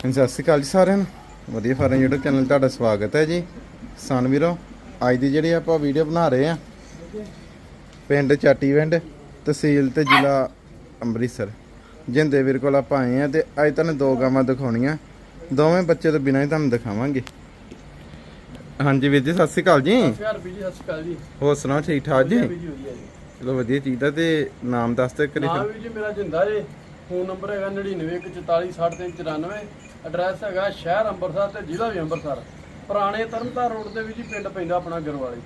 ਸਤਿ ਸ਼੍ਰੀ ਅਕਾਲ ਜੀ ਸਾਰਿਆਂ ਨੂੰ। ਵਧੀਆ ਫਾਰਮ YouTube ਚੈਨਲ ਤੁਹਾਡਾ ਸਵਾਗਤ ਹੈ ਜੀ। ਸਨ ਵੀਰੋ ਅੱਜ ਦੀ ਜਿਹੜੀ ਆਪਾਂ ਵੀਡੀਓ ਬਣਾ ਰਹੇ ਆ ਪਿੰਡ ਚਾਟੀਵਿੰਡ ਤਹਿਸੀਲ ਤੇ ਜ਼ਿਲ੍ਹਾ ਅੰਮ੍ਰਿਤਸਰ। ਜਿੰਦੇ ਵੀਰ ਕੋਲ ਆਪਾਂ ਆਏ ਆ ਤੇ ਅੱਜ ਤੁਹਾਨੂੰ ਦੋ ਗਾਵਾਂ ਦਿਖਾਉਣੀਆਂ। ਦੋਵੇਂ ਬੱਚੇ ਤੋਂ ਬਿਨਾਂ ਹੀ ਤੁਹਾਨੂੰ ਦਿਖਾਵਾਂਗੇ। ਹਾਂਜੀ ਵੀਰ ਜੀ ਸਤਿ ਸ਼੍ਰੀ ਅਕਾਲ ਜੀ। ਯਾਰ ਵੀ ਜੀ ਸਤਿ ਸ਼੍ਰੀ ਅਕਾਲ ਜੀ। ਹੋਰ ਸੁਣਾਓ ਠੀਕ ਠਾਕ ਜੀ? ਚਲੋ ਵਧੀਆ ਚੀਜ਼ ਦਾ ਤੇ ਨਾਮ ਦੱਸ ਤੇ ਕਰੀ ਨਾਮ ਵੀ ਜੀ ਮੇਰਾ ਜਿੰਦਾ ਜੇ। ਫੋਨ ਨੰਬਰ ਹੈਗਾ 9914466394 ਐਡਰੈਸ ਹੈਗਾ ਸ਼ਹਿਰ ਅੰਮ੍ਰਿਤਸਰ ਤੇ ਜ਼ਿਲ੍ਹਾ ਵੀ ਅੰਮ੍ਰਿਤਸਰ। ਪੁਰਾਣੇ ਤਰਨਤਾਰਨ ਰੋਡ ਤੇ ਵੀ ਜੀ ਪਿੰਡ ਪੈਂਦਾ ਆਪਣਾ ਗਰਵਾਲੀ।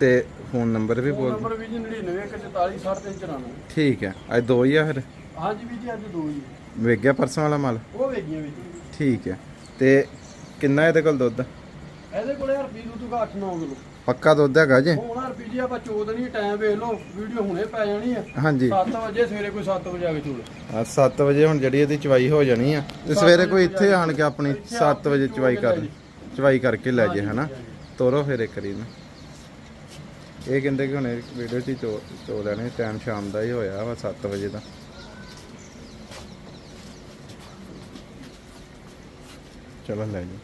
ਤੇ ਫੋਨ ਨੰਬਰ ਵੀ ਫੋਨ ਬੋਲ ਨੰਬਰ ਵੀ ਜੀ 9914466394 ਠੀਕ ਹੈ। ਅੱਜ ਦੋ ਹੀ ਆ ਫਿਰ? ਹਾਂਜੀ ਵੀ ਜੀ ਅੱਜ ਦੋ ਜੀ ਵੇਖ ਗਿਆ ਪਰਸੋਂ ਵਾਲਾ ਮਾਲ? ਉਹ ਵੇਗੀਆਂ ਵੀ ਜੀ। ਠੀਕ ਹੈ। ਤੇ ਕਿੰਨਾ ਇਹਦੇ ਕੋਲ ਦੁੱਧ? ਇਹਦੇ ਕੋਲੇ ਰੁਪਏ ਨੂੰ ਤੂੰ 8-9 ਕਿਲੋ। ਪੱਕਾ ਦੁੱਧ ਹੈਗਾ ਜੀ। ਹੁਣ ਰੁਪਏ ਜੀ ਆਪਾਂ ਚੋਦਣੀ ਟਾਈਮ ਵੇਖ ਲਓ ਵੀਡੀਓ ਹੁਣੇ ਪੈ ਜਾਣੀ ਆ। ਹਾਂਜੀ। 7 ਵਜੇ ਸਵੇਰੇ ਕੋਈ 7 ਵਜੇ ਆ ਕੇ ਚੋਲ। 7 ਵਜੇ ਹੁਣ ਜਿਹੜੀ ਇਹਦੀ ਚਵਾਈ ਹੋ ਜਾਣੀ ਆ। ਤੇ ਸਵੇਰੇ ਕੋਈ ਇੱਥੇ ਆਣ ਕੇ ਆਪਣੀ 7 ਵਜੇ ਚਵਾਈ ਕਰ ਚਵਾਈ ਕਰਕੇ ਲੈ ਜੇ ਹਨਾ? ਤੋਰੋ ਫਿਰ ਇੱਕ ਰੀ ਨਾ। ਇਹ ਕਹਿੰਦੇ ਕਿ ਹੁਣ ਵੀਡੀਓ ਚੋ ਚੋ ਲੈਣੇ ਟਾਈਮ ਸ਼ਾਮ ਦਾ ਹੀ ਹੋਇਆ ਵਾ 7 ਵਜੇ ਦਾ। ਚਲੋ ਲੈ ਜੀ।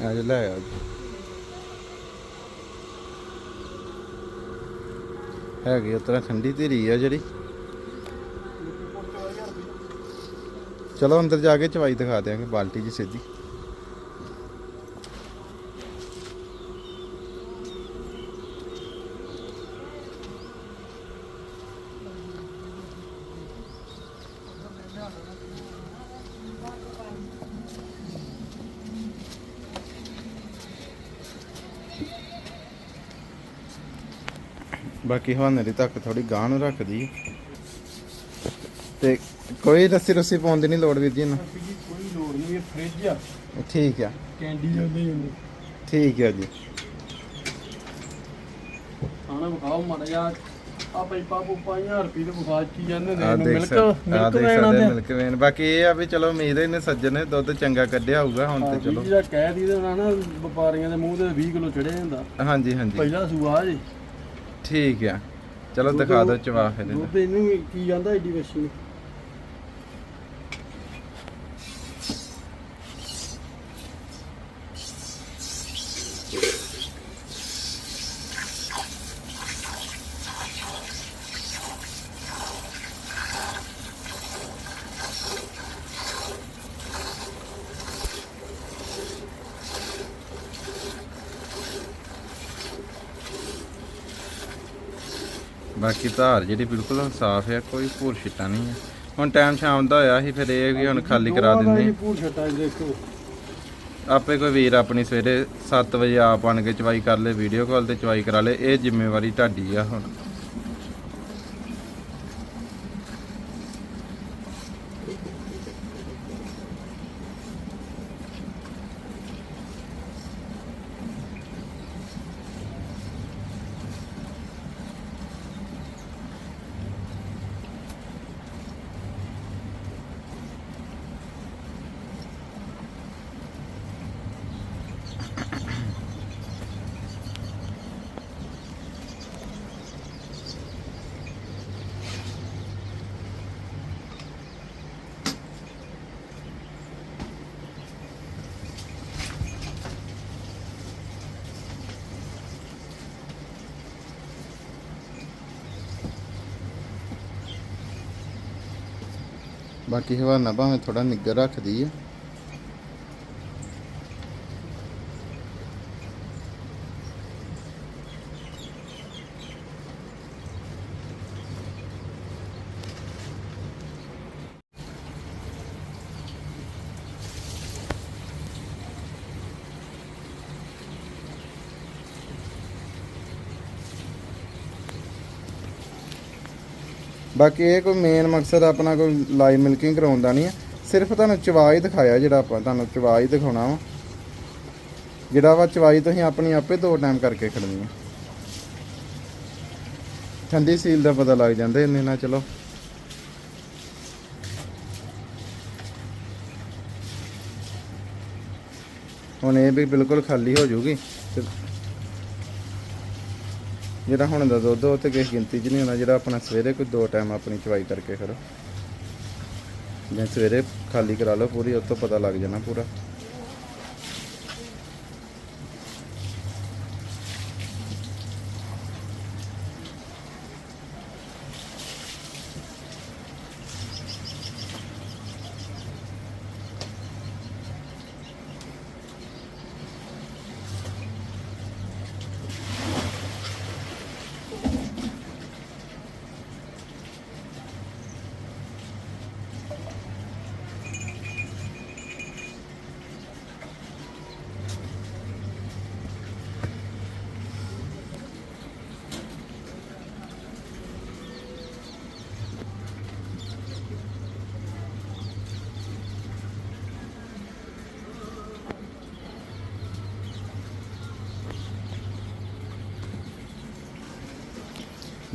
ਅੱਜ ਲੈ ਆ। ਜੀ ਹੈਗੀ ਉਤਰਾ ਠੰਡੀ ਧੀਰੀ ਆ ਜਿਹੜੀ। ਚਲੋ ਅੰਦਰ ਜਾ ਕੇ ਚਵਾਈ ਦਿਖਾ ਦਿਆਂਗੇ, ਬਾਲਟੀ ਜੀ ਸਿੱਧੀ। ਬਾਕੀ ਹਵਾਨੇ ਦੀ ਤੱਕ ਥੋੜੀ ਗਾਂ ਨੂੰ ਰੱਖਦੀ। ਤੇ ਕੋਈ ਰੱਸੀ ਰੱਸੀ ਪਾਉਣ ਦੀ ਨਹੀਂ ਲੋੜ ਜੀ ਇਹਨੂੰ? ਜੀ ਕੋਈ ਲੋੜ ਨਹੀਂ ਇਹ ਫ੍ਰਿਜ ਆ। ਠੀਕ ਆ। ਕੈਂਡੀ ਜਾਂਦੀ ਹੁੰਦੀ। ਠੀਕ ਹੈ ਜੀ। ਆਣਾ ਵਿਖਾਓ ਮਾੜਾ ਜਿਹਾ। ਆ ਪੂਪਾਂ 1000 ਰੁਪਏ ਦੇ ਵਿਖਾ ਕੀ ਜਾਂਦੇ ਨੇ ਆ ਮਿਲਕ ਆ ਮਿਲਕ ਵੇਣ ਆਉਂਦੇ ਮਿਲਕ ਵੇਨ ਬਾਕੀ ਇਹ ਆ ਵੀ ਚਲੋ ਉਮੀਦ ਇਹਨੇ ਸੱਜਣ ਨੇ ਦੁੱਧ ਚੰਗਾ ਕੱਢਿਆ ਹੋਊਗਾ ਹੁਣ ਤੇ ਚਲੋ। ਜਿਹੜਾ ਕਹਿ ਦੀ ਦੇ ਨਾ ਵਪਾਰੀਆਂ ਦੇ ਮੂੰਹ ਤੇ 20 ਕਿਲੋ ਚੜਿਆ ਜਾਂਦਾ। ਹਾਂਜੀ ਹਾਂਜੀ। ਪਹਿਲਾ ਸੂਆ ਜੀ। ਠੀਕ ਆ ਚਲੋ ਦਿਖਾ ਦਿਓ ਚਵਾ ਫਿਰ ਇਹਦਾ। ਦੁੱਧ ਇਹਨੂੰ ਕੀ ਜਾਂਦਾ ਏਡੀ ਵੱਛੀ ਨੂੰ ਬਾਕੀ ਧਾਰ ਜਿਹੜੀ ਬਿਲਕੁਲ ਸਾਫ਼ ਹੈ ਕੋਈ ਭੂਰ ਛਿੱਟਾ ਨਹੀਂ ਹੈ। ਹੁਣ ਟਾਈਮ ਸ਼ਾਮ ਦਾ ਹੋਇਆ ਸੀ ਫਿਰ ਇਹ ਵੀ ਹੁਣ ਖਾਲੀ ਕਰਾ ਦਿੰਦੇ ਛੱਟਾ ਦੇਖੋ। ਆਪੇ ਕੋਈ ਵੀਰ ਆਪਣੀ ਸਵੇਰੇ 7 ਵਜੇ ਆਪ ਆਣ ਕੇ ਚਵਾਈ ਕਰ ਲੇ ਵੀਡੀਓ ਕਾਲ ਤੇ ਚਵਾਈ ਕਰਾ ਲੇ ਇਹ ਜ਼ਿੰਮੇਵਾਰੀ ਤੁਹਾਡੀ ਆ ਹੁਣ। ਬਾਕੀ ਹਵਾਨਾ ਭਾਵੇਂ ਥੋੜਾ ਨਿੱਗਰ ਰੱਖਦੀ ਹੈ ਬਾਕੀ ਇਹ ਕੋਈ ਮੇਨ ਮਕਸਦ ਆਪਣਾ ਕੋਈ ਲਾਈਵ ਮਿਲਕਿੰਗ ਕਰਾਉਣ ਦਾ ਨਹੀਂ ਹੈ ਸਿਰਫ ਤੁਹਾਨੂੰ ਚਵਾ ਦਿਖਾਇਆ ਜਿਹੜਾ ਆਪਾਂ ਤੁਹਾਨੂੰ ਚਵਾ ਦਿਖਾਉਣਾ ਵਾ। ਜਿਹੜਾ ਵਾ ਚਵਾਈ ਤੁਸੀਂ ਆਪਣੀ ਆਪੇ ਦੋ ਟਾਈਮ ਕਰਕੇ ਖੜਨੀ ਹੈ ਠੰਡੀ ਸੀਲ ਦਾ ਪਤਾ ਲੱਗ ਜਾਂਦਾ ਇੰਨੇ ਨਾਲ, ਚਲੋ। ਹੁਣ ਇਹ ਵੀ ਬਿਲਕੁਲ ਖਾਲੀ ਹੋ ਜਾਊਗੀ ਜਿਹੜਾ ਹੁਣ ਦਾ ਦੁੱਧ, ਉਹ ਤੇ ਕਿਸੇ ਗਿਣਤੀ 'ਚ ਨਹੀਂ ਹੋਣਾ ਜਿਹੜਾ ਆਪਣਾ ਸਵੇਰੇ ਕੋਈ ਦੋ ਟਾਈਮ ਆਪਣੀ ਚਵਾਈ ਕਰਕੇ ਕਰੋ ਜਾਂ ਸਵੇਰੇ ਖਾਲੀ ਕਰਾ ਲਓ ਪੂਰੀ, ਉਹ ਤੋਂ ਪਤਾ ਲੱਗ ਜਾਣਾ ਪੂਰਾ।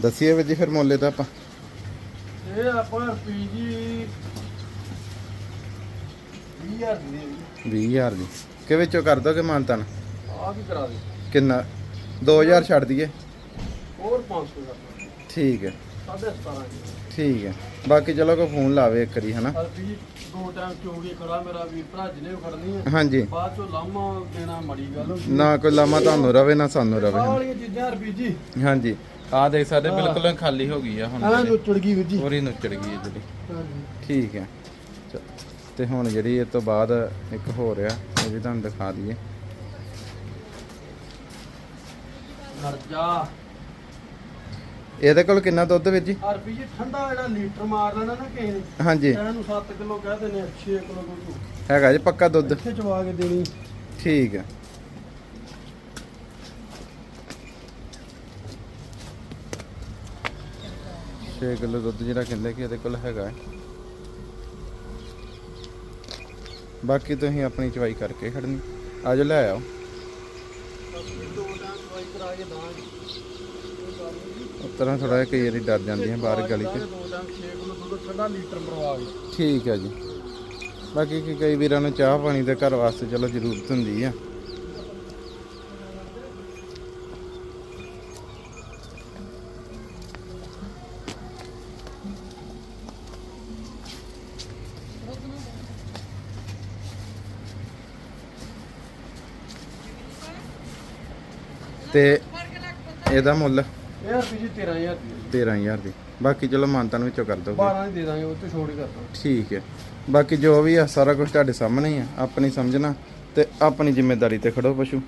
ਦੱਸੀਏ ਵੀ ਜੀ ਫਿਰ ਮੁੱਲੇ ਦਾ ਆਪਾਂ। ਇਹ ਆਪਾਂ ਰੁਪਈਏ 20000 ਦੀ 20000 ਦੀ। ਕਿ ਵਿੱਚੋਂ ਕਰ ਦੋਗੇ ਮਾਨਤਨ? ਆ ਵੀ ਕਰਾ ਦੇ ਕਿੰਨਾ? 2000 ਛੱਡ ਦਈਏ। ਹੋਰ 500 ਦਾ ਠੀਕ ਹੈ। 17.5 ਠੀਕ ਹੈ। ਬਾਕੀ ਚਲੋ ਕੋ ਫੋਨ ਲਾਵੇ ਇੱਕ ਵਾਰੀ ਹਨਾ। ਰੁਪਈਏ ਦੋ ਟਾਈਮ ਚੋਗੀ ਖੜਾ ਮੇਰਾ ਵੀਰ ਭਰਾ ਜਿਹਨੇ ਖੜਨੀ ਹੈ। ਹਾਂਜੀ। ਬਾਅਦ ਚੋਂ ਲਾਮਾ ਦੇਣਾ ਮੜੀ ਗੱਲ। ਹੋ ਨਾ ਕੋਈ ਲਾਮਾ ਤੁਹਾਨੂੰ ਰਵੇ ਨਾ ਸਾਨੂੰ ਰਵੇ ਆਹ ਹਨਾ। ਵਾਲੀਆਂ ਚੀਜ਼ਾਂ ਰੁਪਈਏ ਜੀ। ਹਾਂਜੀ। ਆ ਦੇਖ ਸਕਦੇ। ਬਿਲਕੁਲ ਖਾਲੀ ਹੋ ਗਈ ਆ ਹੁਣ ਐਂ ਜਿਹੜੀ। ਨੁੱਚੜ ਗਈ ਵੀਰ ਜੀ। ਪੂਰੀ ਨੁੱਚੜ ਗਈ ਹੈ ਜਿਹੜੀ। ਹਾਂਜੀ। ਠੀਕ ਹੈ ਤੇ ਹੁਣ ਜਿਹੜੀ ਇਹ ਤੋਂ ਬਾਅਦ ਇੱਕ ਹੋ ਰਿਹਾ ਉਹ ਵੀ ਤੁਹਾਨੂੰ ਦਿਖਾ ਦਈਏ। ਮਰ ਜਾ ਇਹਦੇ ਕੋਲ ਕਿੰਨਾ ਦੁੱਧ ਵਿੱਚ ਜੀ? ਆ ਰੁਪਈਏ ਠੰਡਾ ਜਿਹੜਾ ਲੀਟਰ ਮਾਰ ਲੈਣਾ ਨਾ ਕਿਸੇ ਨੇ ਹਾਂਜੀ। ਇਹਨੂੰ 7 ਕਿਲੋ ਕਹਦੇ ਨੇ 6 ਕਿਲੋ ਦੁੱਧ ਹੈਗਾ ਜੀ ਪੱਕਾ ਦੁੱਧ। ਇੱਥੇ ਚਵਾ ਕੇ ਦੇਣੀ। ਠੀਕ ਹੈ ਛੇ ਕਿਲੋ ਦੁੱਧ ਜਿਹੜਾ ਕਹਿੰਦੇ ਕਿ ਇਹਦੇ ਕੋਲ ਹੈਗਾ ਹੈ। ਬਾਕੀ ਤੁਸੀਂ ਆਪਣੀ ਚਵਾਈ ਕਰਕੇ ਖੜਨੀ। ਆਜੋ ਲੈ ਆਓ। ਤਰ੍ਹਾਂ ਥੋੜਾ ਜਿਹਾ ਕਈ ਵਾਰੀ ਡਰ ਜਾਂਦੀਆਂ ਬਾਹਰ ਗਲੀ 'ਚ। ਦੋ ਟਾਈਮ 6 ਕਿਲੋ ਦੁੱਧ ਠੰਡਾ ਲੀਟਰ ਮਰਵਾ ਕੇ। ਠੀਕ ਹੈ ਜੀ। ਬਾਕੀ ਕੀ ਕਈ ਵੀਰਾਂ ਨੂੰ ਚਾਹ ਪਾਣੀ ਦੇ ਘਰ ਵਾਸਤੇ ਚਲੋ ਜ਼ਰੂਰਤ ਹੁੰਦੀ ਆ। ਤੇ ਇਹਦਾ ਮੁੱਲ ਇਹ ਰੁਪਈਏ 13000 ਦੀ 13000 ਦੀ। ਬਾਕੀ ਚਲੋ ਮਾਨਤਨ ਵਿੱਚੋਂ ਕਰ ਦੋਗੇ 12 ਦੀ ਦੇ ਦਾਂਗੇ ਉਹ ਤੇ ਛੋੜ ਹੀ ਕਰਦਾ ਠੀਕ ਹੈ। ਬਾਕੀ ਜੋ ਵੀ ਆ ਸਾਰਾ ਕੁਝ ਤੁਹਾਡੇ ਸਾਹਮਣੇ ਹੀ ਆ। ਆਪਣੀ ਸਮਝਣਾ ਤੇ ਆਪਣੀ ਜ਼ਿੰਮੇਵਾਰੀ ਤੇ ਖੜੋ ਪਸ਼ੂ।